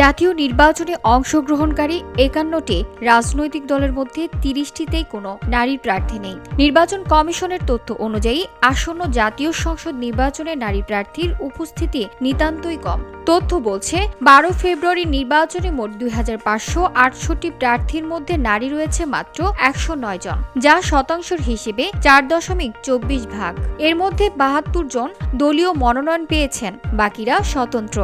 জাতীয় নির্বাচনে অংশগ্রহণকারী একান্নটি রাজনৈতিক দলের মধ্যে তিরিশটিতেই কোনো নারী প্রার্থী নেই। নির্বাচন কমিশনের তথ্য অনুযায়ী আসন্ন জাতীয় সংসদ নির্বাচনে নারী প্রার্থীর উপস্থিতি নিতান্তই কম। তথ্য বলছে, বারো ফেব্রুয়ারি নির্বাচনে মোট দুই হাজার পাঁচশো আটষট্টি প্রার্থীর মধ্যে নারী রয়েছে মাত্র একশো নয় জন, যা শতাংশের হিসেবে চার দশমিক চব্বিশ ভাগ। এর মধ্যে বাহাত্তর জন দলীয় মনোনয়ন পেয়েছেন, বাকিরা স্বতন্ত্র।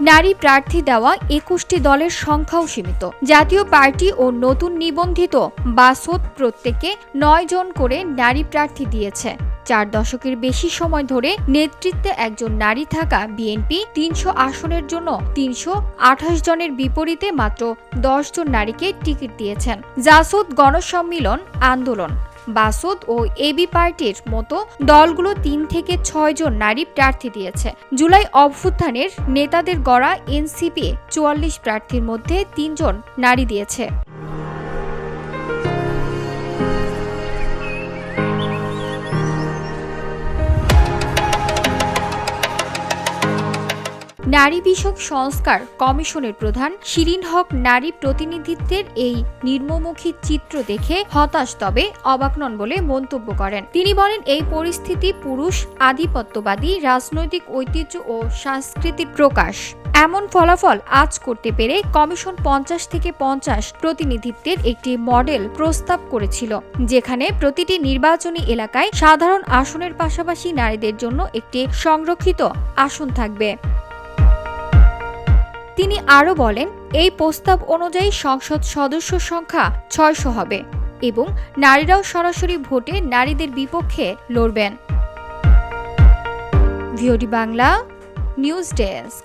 নারী প্রার্থী দেওয়া একুশটি দলের সংখ্যাও সীমিত। জাতীয় পার্টি ও নতুন নিবন্ধিত বাসদ প্রত্যেকে নয় জন করে নারী প্রার্থী দিয়েছে। চার দশকের বেশি সময় ধরে নেতৃত্বে একজন নারী থাকা বিএনপি তিনশো আসনের জন্য তিনশো আঠাশ জনের বিপরীতে মাত্র দশ জন নারীকে টিকিট দিয়েছেন। জাসদ গণসম্মিলন আন্দোলন। বাসদ ও এবি পার্টির মতো দলগুলো তিন থেকে ছয় জন নারী প্রার্থী দিয়েছে। জুলাই অভ্যুত্থানের নেতাদের গড়া এনসিপি চুয়াল্লিশ প্রার্থীর মধ্যে তিনজন নারী দিয়েছে। নারী বিষয়ক সংস্কার কমিশনের প্রধান শিরিন হক নারী প্রতিনিধিত্বের এই নির্মমুখী চিত্র দেখে হতাশ তবে অবাক নন বলে মন্তব্য করেন। তিনি বলেন, এই পরিস্থিতি পুরুষ, আধিপত্যবাদী, রাজনৈতিক ঐতিহ্য ও সংস্কৃতির প্রকাশ। এমন ফলাফল আজ করতে পেরে কমিশন পঞ্চাশ থেকে পঞ্চাশ প্রতিনিধিত্বের একটি মডেল প্রস্তাব করেছিল, যেখানে প্রতিটি নির্বাচনী এলাকায় সাধারণ আসনের পাশাপাশি নারীদের জন্য একটি সংরক্ষিত আসন থাকবে। তিনি আরও বলেন, এই প্রস্তাব অনুযায়ী সংসদ সদস্য সংখ্যা ছয়শো হবে এবং নারীরাও সরাসরি ভোটে নারীদের বিপক্ষে লড়বেন। VOD Bangla, news desk.